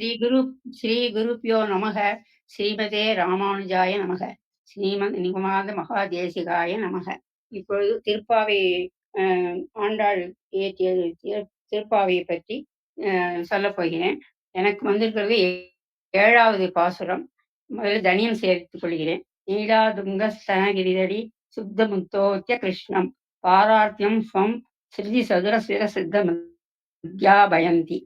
ஸ்ரீ குரு ஸ்ரீ குருப்பியோ நமக. ஸ்ரீமதே ராமானுஜாய நமக. ஸ்ரீமத் நிகமாத மகாதேசிகாய நமக. இப்பொழுது திருப்பாவை ஆண்டாள் இயற்றியது திருப்பாவையை பற்றி அஹ், சொல்லப் போகிறேன். எனக்கு வந்திருக்கிறது ஏழாவது பாசுரம். முதல்ல தனியம் சேர்த்துக் கொள்கிறேன். நீலாதுங்க ஸ்தனகிரிதடி சுத்த முத்தோத்திய கிருஷ்ணம். பாரார்த்தியம் ஸ்வம் ஸ்ருதி சதுர சிர சித்த வித்யாபயந்தி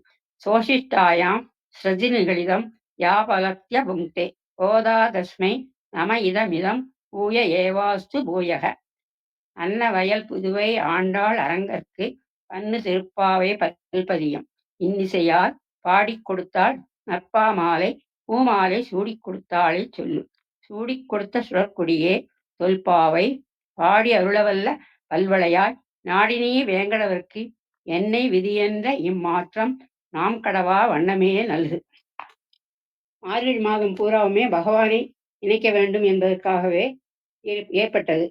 சோஷிஷ்டாயாம் ஸ்ரஜினிகளிதம் யாபலக்ய புங்க்தே ஓதாதஸ்மை நம இதமிதம் பூய ஏவாஸ்து பூயக. அன்னவயல் புதுவை ஆண்டாள் அரங்கற்கு பன்னு திருப்பாவை பல்பதியும். இன்னிசையால் பாடிக் கொடுத்தாள் நற்பா மாலை பூமாலை சூடிக் கொடுத்தாளை சொல்லு. சூடிக் கொடுத்த சுழற்குடியே தொல்பாவை பாடி அருளவல்ல பல்வளையாய். நாடினியே வேங்கடவர்க்கு என்னை விதியென்ற இம்மாற்றம் நாம் கடவா வண்ணமே நல்கு மார்கழி மாதம் பூராவுமே பகவானை இணைக்க வேண்டும் என்பதற்காகவே ஏற்- ஏற்பட்டது.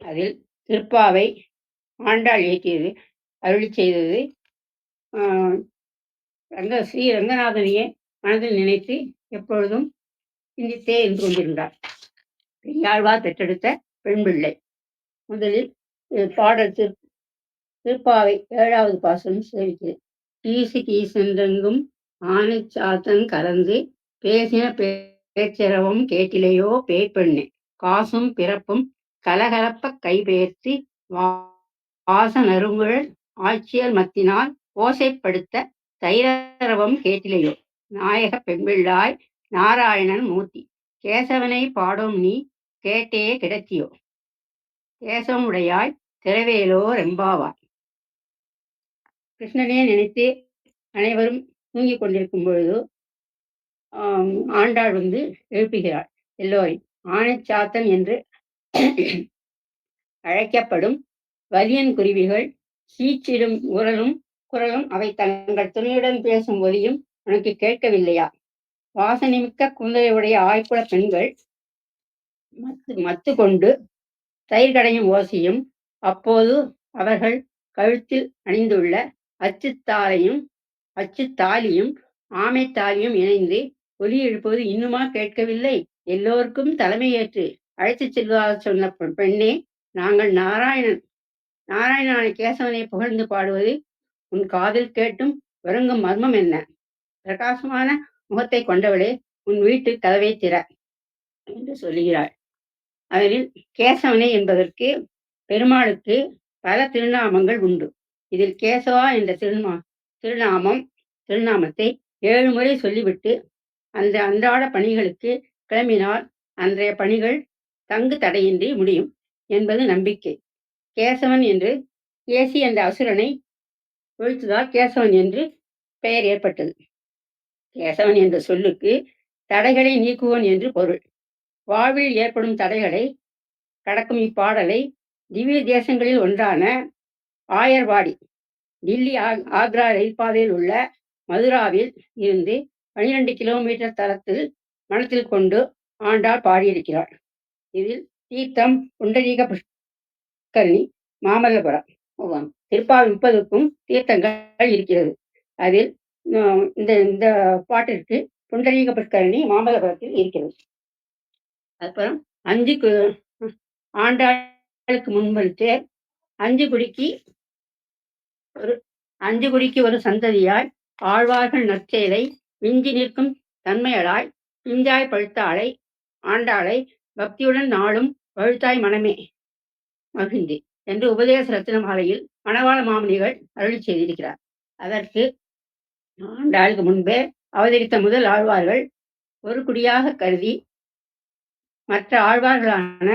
அதில் திருப்பாவை ஆண்டாள் இயக்கியது அருளி செய்தது. ஆஹ், ரங்க ஸ்ரீ ரங்கநாதனையே மனதில் நினைத்து எப்பொழுதும் சிந்தித்தே இருந்து கொண்டிருந்தார். பெரியாழ்வார் பெற்றெடுத்த பெண் பிள்ளை முதலில் பாடல் திரு திருப்பாவை ஏழாவது பாசனம் சேவிக்கிறது கீசு கீசென்றெங்கும் ஆனை சாத்தன் கலந்து பேசின பேச்சரவும் கேட்டிலையோ பேய்ப்பெண்ணே. காசும் பிறப்பும் கலகலப்ப கைபெயர்த்து வாசனருங்குழல் ஆட்சியல் மத்தினால் ஓசைப்படுத்த தைரவம் கேட்டிலையோ. நாயக பெண்பிள்ளாய் நாராயணன் மூர்த்தி கேசவனை பாடும் நீ கேட்டே கிடத்தியோ கேசவமுடையாய் திரவேலோ ரெம்பாவாய். கிருஷ்ணனே நினைத்து அனைவரும் தூங்கிக் கொண்டிருக்கும் பொழுது ஆண்டாள் வந்து எழுப்புகிறாள். எல்லோரையும் ஆனைச்சாத்தன் என்று அழைக்கப்படும் வலியன் குருவிகள் சீச்சிடும் உரலும் குரலும் அவை தங்கள் துணையுடன் பேசும் ஒலியும் உனக்கு கேட்கவில்லையா? வாசனைமிக்க குந்தலையுடைய ஆய்ப்புல பெண்கள் மத்து மத்து கொண்டு தயிர் கடையும் ஓசையும் அப்போது அவர்கள் கழுத்தில் அணிந்துள்ள அச்சுத்தாலையும் அச்சுத்தாலியும் ஆமைத்தாலியும் இணைந்து ஒலி எழுப்புவது இன்னுமா கேட்கவில்லை? எல்லோருக்கும் தலைமையேற்று அழைத்துச் செல்வதாக சொன்ன பெண்ணே நாங்கள் நாராயணன் நாராயணான கேசவனை புகழ்ந்து பாடுவது உன் காதில் கேட்டும் உறங்கும் மர்மம் என்ன? பிரகாசமான முகத்தை கொண்டவளே உன் வீட்டு கதவை திற என்று சொல்லுகிறாள் அதில் கேசவனை என்பதற்கு பெருமாளுக்கு பல திருநாமங்கள் உண்டு. இதில் கேசவா என்ற திருநா திருநாமம் திருநாமத்தை ஏழு முறை சொல்லிவிட்டு அந்த அன்றாட பணிகளுக்கு கிளம்பினால் அன்றைய பணிகள் தங்கு தடையின்றி முடியும் என்பது நம்பிக்கை. கேசவன் என்று கேசி என்ற அசுரனை ஒழித்ததால் கேசவன் என்று பெயர் ஏற்பட்டது. கேசவன் என்ற சொல்லுக்கு தடைகளை நீக்குவன் என்று பொருள். வாழ்வில் ஏற்படும் தடைகளை கடக்கும் இப்பாடலை திவ்ய தேசங்களில் ஒன்றான ஆயர்வாடி டில்லி ஆக்ரா ரயில் பாதையில் உள்ள மதுராவில் இருந்து பனிரெண்டு கிலோமீட்டர் தரத்தில் மனத்தில் கொண்டு ஆண்டாள் பாடியிருக்கிறார் இதில் தீர்த்தம் புண்டரீக புஷ்கரணி மாமல்லபுரம் உவம். திருப்பாவை முப்பதுக்கும் தீர்த்தங்கள் இருக்கிறது அதில் இந்த இந்த பாட்டிற்கு புண்டரீக புஷ்கரணி மாமல்லபுரத்தில் இருக்கிறது அப்புறம் அஞ்சு கு- ஆண்டாளுக்கு முன்வரித்து அஞ்சு குடிக்கு ஒரு அஞ்சு குடிக்கு ஒரு சந்ததியாய் ஆழ்வார்கள் நற்செயலை விஞ்சி நிற்கும் தன்மையலாய் பிஞ்சாய் பழுத்தாளை ஆண்டாளை பக்தியுடன் நாளும் பழுத்தாய் மனமே மகிழ்ந்து என்று உபதேச ரத்தின மாலையில் மணவாள மாமணிகள் அருளி செய்திருக்கிறார். அதற்கு ஆண்டாளுக்கு முன்பே அவதரித்த முதல் ஆழ்வார்கள் ஒரு குடியாக கருதி மற்ற ஆழ்வார்களான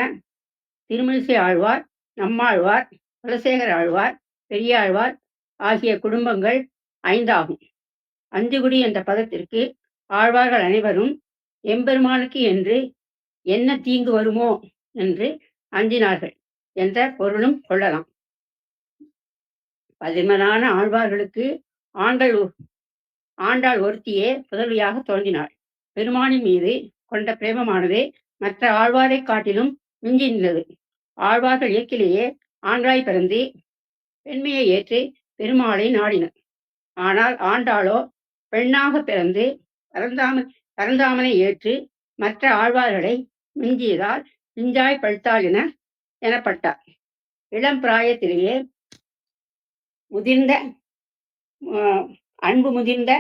திருமணிசை ஆழ்வார் நம்மாழ்வார் குலசேகர் ஆழ்வார் பெரியாழ்வார் ஆகிய குடும்பங்கள் ஐந்தாகும். அஞ்சுகுடி என்ற பதத்திற்கு ஆழ்வார்கள் அனைவரும் எம்பெருமானுக்கு என்று என்ன தீங்கு வருமோ? என்று அஞ்சினார்கள் என்ற பொருளும் கொள்ளலாம். பதிமனான ஆழ்வார்களுக்கு ஆண்கள் ஆண்டாள் ஒருத்தியே புதல்வியாக தோன்றினாள். பெருமானின் மீது கொண்ட பிரேமமானது மற்ற ஆழ்வாரைக் காட்டிலும் மிஞ்சி நின்றது ஆழ்வார்கள் இயக்கிலேயே ஆண்டாய் பிறந்து, பெண்மையை ஏற்று பெருமாளை நாடினர். ஆனால் ஆண்டாளோ பெண்ணாக பிறந்து பரந்தாம பரந்தாமனை ஏற்று மற்ற ஆழ்வார்களை மிஞ்சியதால் பிஞ்சாய் பழுத்தாள் என எனப்பட்டார். இளம் பிராயத்திலேயே முதிர்ந்த ஆஹ், அன்பு முதிர்ந்த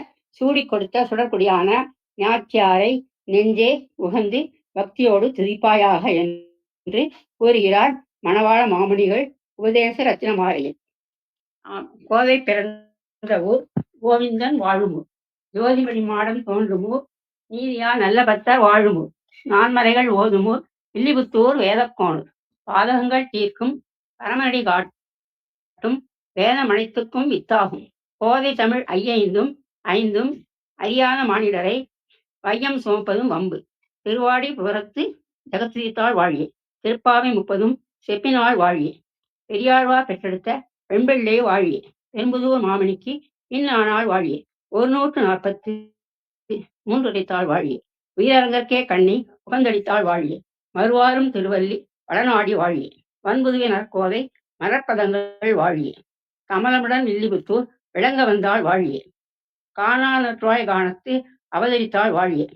சூடிக் கொடுத்த சுடற்குடியான ஞாத்தியாரை நெஞ்சே உகந்து பக்தியோடு துதிப்பாயாக என்று கூறுகிறார் மணவாள மாமுனிகள் உபதேச ரத்னமாலையில் கோவை பிறந்த ஊர் கோவிந்தன் வாழுமூர் ஜோதிமணி மாடம் தோன்றுமூர் நீதியா நல்ல பத்த வாழுமூர் நான்மறைகள் ஓதுமூர் வில்லிபுத்தூர் வேதக்கோணூர். பாதகங்கள் தீர்க்கும் பரமடி காட்டும் வேதம் அனைத்துக்கும் வித்தாகும் கோதை தமிழ் ஐயைந்தும் ஐந்தும் அறியாத மானிடரை வையம் சுமப்பதும் வம்பு. திருவாடி புறத்து ஜெகத்ரீத்தாள் வாழியே திருப்பாவை முப்பதும் செப்பினாள் வாழியே பெரியாழ்வார் பெற்றெடுத்த வெண்பிள்ளை வாழியே. பெரும்புதூர் மாமணிக்கு இன்னானாள் வாழியே. ஒரு நூற்று நாற்பத்தி மூன்றுடைத்தாள் வாழியே. உயிரரங்கற்கே கண்ணி உகந்தளித்தாள் வாழியே. மறுவாரும் திருவல்லி வடநாடி வாழியே. வன்புதுவை நற்கோதை மரப்பதங்கள் வாழியே. கமலமுடன் வில்லிபுத்தூர் விளங்க வந்தாள் வாழியே. காணானற்றாய் காணத்து அவதரித்தாள் வாழியே.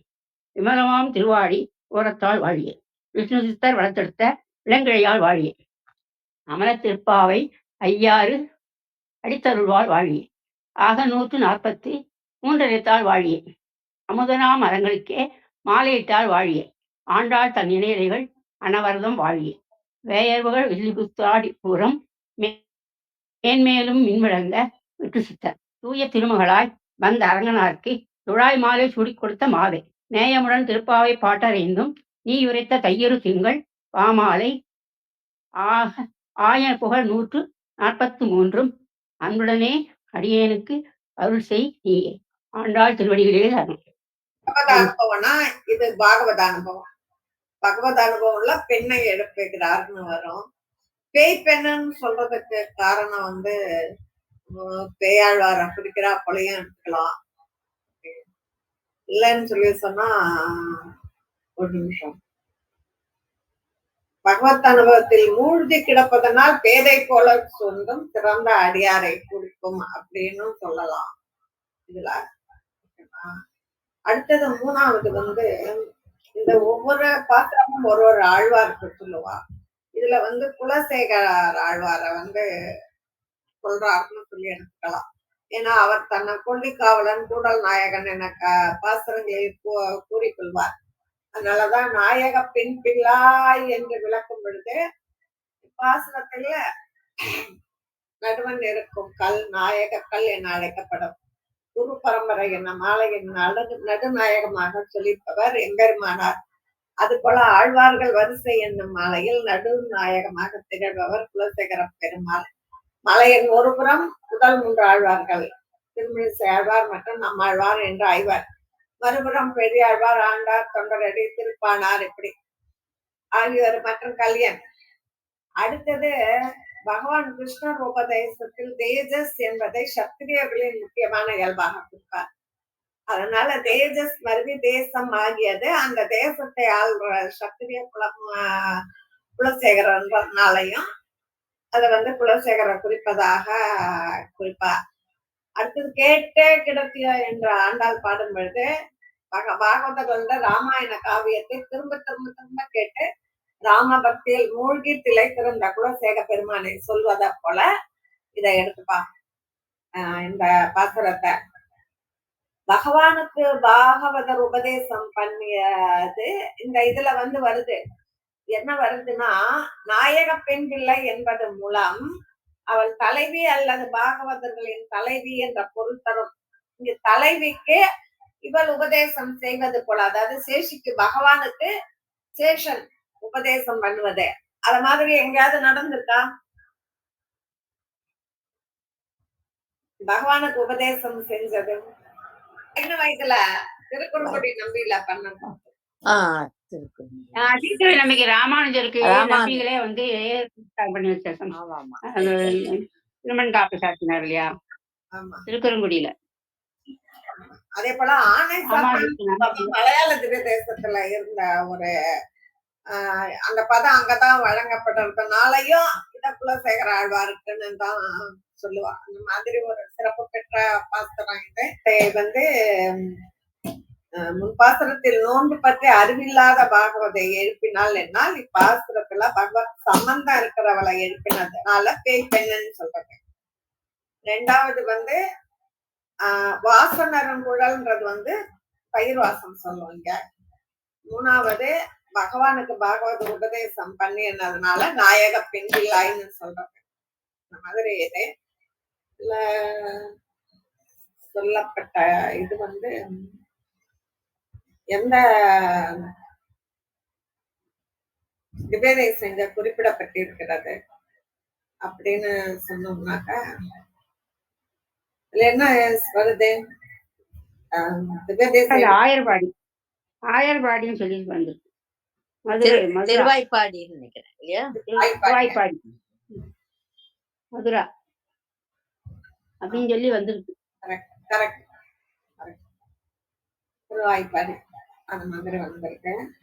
விமலமாம் திருவாடி ஓரத்தாள் வாழியே. விஷ்ணு சித்தர் வளர்த்தெடுத்த இளங்கிழையால் வாழியே. அமலத்திருப்பாவை ஐயாறு அடித்தருள்வாள் வாழியே. ஆக நூற்று நாற்பத்தி மூன்றரைத்தாள் வாழியே. அமுதனா மரங்களுக்கே மாலையிட்டாள் வாழியே. ஆண்டாள் தன் இணையலைகள் அனவரதம் வாழியே. வேயர்வுகள் வில்லிபுத்தாடி புறம் மேன்மேலும் மின்விழந்த விட்டு சித்தர் தூய திருமகளாய் வந்த அரங்கனார்க்கு துழாய் மாலை சுடி கொடுத்த மாதை நேயமுடன் திருப்பாவை பாட்டறைந்தும் நீ உரைத்த தையறு திங்கள் பாமாலை ஆக ஆய புகழ் நூற்று நாற்பத்து மூன்றும் அன்புடனே அடியேனுக்கு அருள் செய் நீயே. ஆண்டாள் திருவடிகளே தரும் அனுபவம்னா இது பாகவத அனுபவம் பகவத அனுபவம்ல பெண்ணை எடுப்புகிறார்னு வரும். பேய் பெண்ணுன்னு சொல்றதுக்கு காரணம் வந்து பேயாழ்வார் பேயாழ்வார பிடிக்கிறா போலையும் எடுத்துக்கலாம். இல்லைன்னு சொல்லி சொன்னா ஒரு நிமிஷம். பகவத் அனுபவத்தில் மூழ்கி கிடப்பதனால் பேதை போல சொந்தம் சிறந்த அடியாரை குறிக்கும் அப்படின்னு சொல்லலாம். இதுல அடுத்தது மூணாவது வந்து இந்த ஒவ்வொரு பாத்திரமும் ஒரு ஒரு ஆழ்வாருக்கு சொல்லுவா. இதுல வந்து குலசேகர ஆழ்வாரை வந்து சொல்றாருன்னு சொல்லி எடுத்துக்கலாம். ஏன்னா அவர் தன்னை கொல்லிக்காவலன் கூடல் நாயகன் என க- கூ- கூறிக்கொள்வார். அதனாலதான் நாயக பெண் பிள்ளாய் என்று விளக்கும் பொழுது பாசனத்துல நடுவன் இருக்கும் கல் நாயக கல் என அழைக்கப்படும். குரு பரம்பரை என்ன மாலையின் நடு நடுநாயகமாக சொல்லிப்பவர் எம்பெருமானார். அது போல ஆழ்வார்கள் வரிசை என்னும் மாலையில் நடுநாயகமாக திகழ்பவர் குலசேகர பெருமாள். மலையின் ஒருபுறம் முதல் மூன்று ஆழ்வார்கள். திருமணி ஆழ்வார் மற்றும் நம்மாழ்வார் என்று ஆய்வார். மறுபுறம் பெரியாழ்வார் ஆண்டார் தொண்டரடி திருப்பானார் இப்படி. ஆகியோர் மற்றும் கல்யாண். அடுத்தது பகவான் கிருஷ்ணர் உபதேசத்தில் தேஜஸ் என்பதை சத்திரியர்களின் முக்கியமான இயல்பாக கொடுப்பார் அதனால தேஜஸ் மருவி தேசம் ஆகியது அந்த தேசத்தை ஆள்ற சத்திரிய குலம் குலசேகரன்றதுனாலையும் அதை வந்து குலசேகர குறிப்பதாக குறிப்பார். அடுத்தது கேட்டே கிடத்திய என்ற ஆண்டாள் பாடும் பொழுது பாகவத கண்ட ராமாயண காவியத்தை திரும்ப திரும்ப திரும்ப கேட்டு ராம பக்தியில் மூழ்கி திளைத்திருந்த குலசேக பெருமானை சொல்வதை போல இதை எடுத்துப்பா ஆஹ் இந்த பாசுரத்தை. பகவானுக்கு பாகவதர் உபதேசம் பண்ணியது இந்த இதுல வந்து வருது. என்ன வருதுன்னா நாயக பெண் பிள்ளை என்பது மூலம் அவள் தலைவி அல்லது பாகவதர்களின் தலைவி என்ற பொருள் தரும். இங்கு தலைவிக்கு இவள் உபதேசம் செய்வது போல அதாவது சேஷிக்கு பகவானுக்கு சேஷன் உபதேசம் பண்ணுவது. அத மாதிரி எங்கேயாவது நடந்திருக்கா? பகவானுக்கு உபதேசம் செஞ்சது. சின்ன வயதுல திருக்குறங்குடி நம்பியில பண்ணணும் ஆஹ் திருக்குறள். நம்பிக்கை ராமானுஜருக்கு. நம்பிகளே வந்து பண்ணி வச்ச சம்- ஆமா ஆமா அது திருமண் காப்பு சாத்தினார் இல்லையா? ஆமா. திருக்குறங்குடியில அதே போல ஆணை சாத்தான் ராமானுஜருக்கு மலையாள தேசத்துல இருந்த ஒரு ஆஹ் அந்த பதம் அங்கதான் வழங்கப்படுறதுனாலயும் இத குலசேகர ஆழ்வாருக்குன்னு தான் சொல்லுவா. அந்த மாதிரி ஒரு சிறப்பு பெற்ற பாஸ்திரம் இது. வந்து அஹ், முன்பாசுரத்தில் நோன்பு பற்றி அறிவில்லாத பாகவதை எழுப்பினால் என்னால் இப்பாசுரத்துல பகவத் சம்பந்தம் இருக்கிறவளை எழுப்பினதுனால பேய் பெண்ணுன்னு சொல்றது ரெண்டாவது வந்து வாசனரங்குழல்ன்றது வந்து பயிர் வாசம் சொல்லுவாங்க மூணாவது பகவானுக்கு பாகவத உபதேசம் பண்ணினதுனால நாயக பெண் பிள்ளாய்ன்னு சொல்றாங்க இந்த மாதிரி இது. இல்ல சொல்லப்பட்ட இது வந்து எந்த நிவேதை செஞ்ச குறிப்பிடப்பட்டிருக்கிறது அப்படின்னு சொன்னோம்னாக்கா இதுல என்ன வருது ஆயர்பாடி ஆயர்பாடின்னு சொல்லி வந்திருக்கு மதுரை திரு- மதுரா திருவாய்ப்பாடின்னு நினைக்கிறேன் இல்லையா திருவாய்ப்பாடி மதுரா அப்படின்னு சொல்லி வந்திருக்கு கரெக்ட் திருவாய்ப்பாடி அந்த மாதிரி வந்திருக்கு